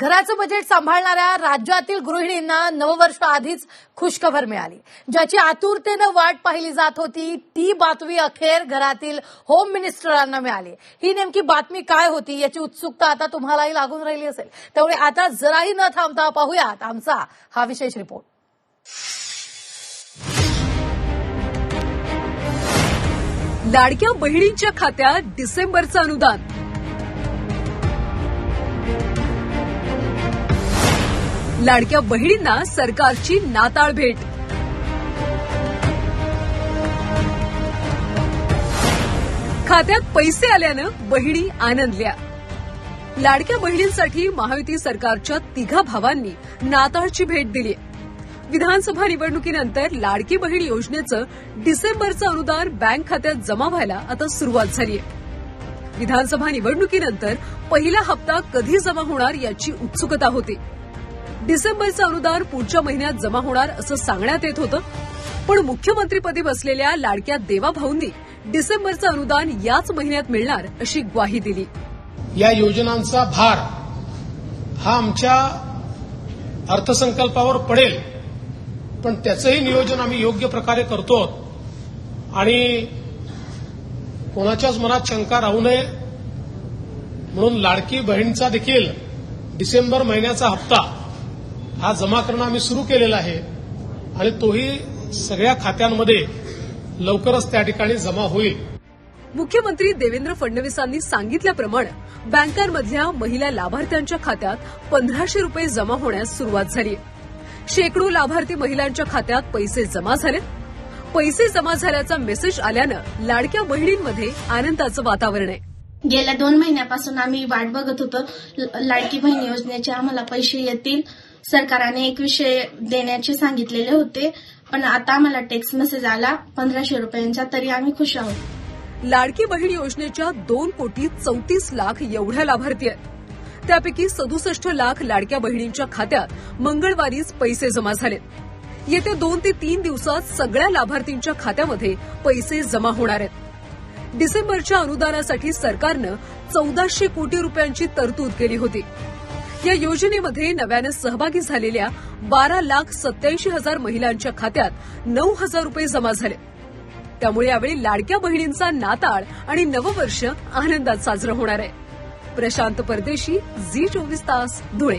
घराचं बजेट सांभाळणाऱ्या राज्यातील गृहिणींना नववर्ष आधीच खुशखबर मिळाली. ज्याची आतुरतेनं वाट पाहिली जात होती ती बातमी अखेर घरातील होम मिनिस्टरांना मिळाली. ही नेमकी बातमी काय होती याची उत्सुकता आता तुम्हालाही लागून राहिली असेल. त्यामुळे आता जराही न थांबता पाहूयात आमचा हा विशेष रिपोर्ट लाडक्या बहिणींच्या खात्यात डिसेंबरचं अनुदान. लाडक्या बहिणींना सरकारची नाताळ भेट खात्यात पैसे आल्यानं बहिणी आनंदल्या. लाडक्या बहिणींसाठी महायुती सरकारच्या तिघा भावांनी नाताळची भेट दिली विधानसभा निवडणुकीनंतर लाडकी बहीण योजनेचं डिसेंबरचं अनुदान बँक खात्यात जमा व्हायला आता सुरुवात झाली आहे विधानसभा निवडणुकीनंतर पहिला हप्ता कधी जमा होणार याची उत्सुकता होती. डिसेंबरचं अनुदान पुढच्या महिन्यात जमा होणार असं सांगण्यात येत होतं. पण मुख्यमंत्रीपदी बसलेल्या लाडक्या देवाभाऊंनी डिसेंबरचं अनुदान याच महिन्यात मिळणार अशी ग्वाही दिली. या योजनांचा भार हा आमच्या अर्थसंकल्पावर पडेल. पण त्याचंही नियोजन आम्ही योग्य प्रकारे करतो. आणि कोणाच्याच मनात शंका राहू नये. म्हणून लाडकी बहीणचा देखील डिसेंबर महिन्याचा हप्ता हा जमा करणं आम्ही सुरू केलेला आहे. आणि तोही सगळ्या खात्यांमध्ये लवकरच त्या ठिकाणी जमा होईल. मुख्यमंत्री देवेंद्र फडणवीसांनी सांगितल्याप्रमाणे बँकांमधल्या महिला लाभार्थ्यांच्या खात्यात पंधराशे रुपये जमा होण्यास सुरुवात झाली शेकडो लाभार्थी महिलांच्या खात्यात पैसे जमा झाले पैसे जमा झाल्याचा मेसेज आल्यानं लाडक्या बहिणींमध्ये आनंदाचं वातावरण आहे. गेल्या दोन महिन्यापासून आम्ही वाट बघत होतो. लाडकी बहीण योजनेचे आम्हाला पैसे येतील. सरकारने एक विषय देण्याचे सांगितलेले होते पण आता आम्हाला टेक्स्ट मेसेज आला पंधराशे रुपयांचा तरी आम्ही खुश आहोत. लाडकी बहीण योजनेच्या दोन कोटी चौतीस लाख एवढ्या लाभार्थी आहेत. त्यापैकी सदुसष्ट लाख लाडक्या बहिणींच्या खात्यात मंगळवारीच पैसे जमा झालेत. येत्या दोन ते तीन दिवसात सगळ्या लाभार्थींच्या खात्यामध्ये पैसे जमा होणार आहेत. डिसेंबरच्या अनुदानासाठी सरकारनं चौदाशे कोटी रुपयांची तरतूद केली होती. या योजनेमध्ये नव्यानं सहभागी झालेल्या बारा लाख सत्याऐंशी हजार महिलांच्या खात्यात नऊ हजार रुपये जमा झाले. त्यामुळे यावेळी लाडक्या बहिणींचा नाताळ आणि नववर्ष आनंदात साजरं होणार आहे. प्रशांत परदेशी झी चोवीस तास धुळे.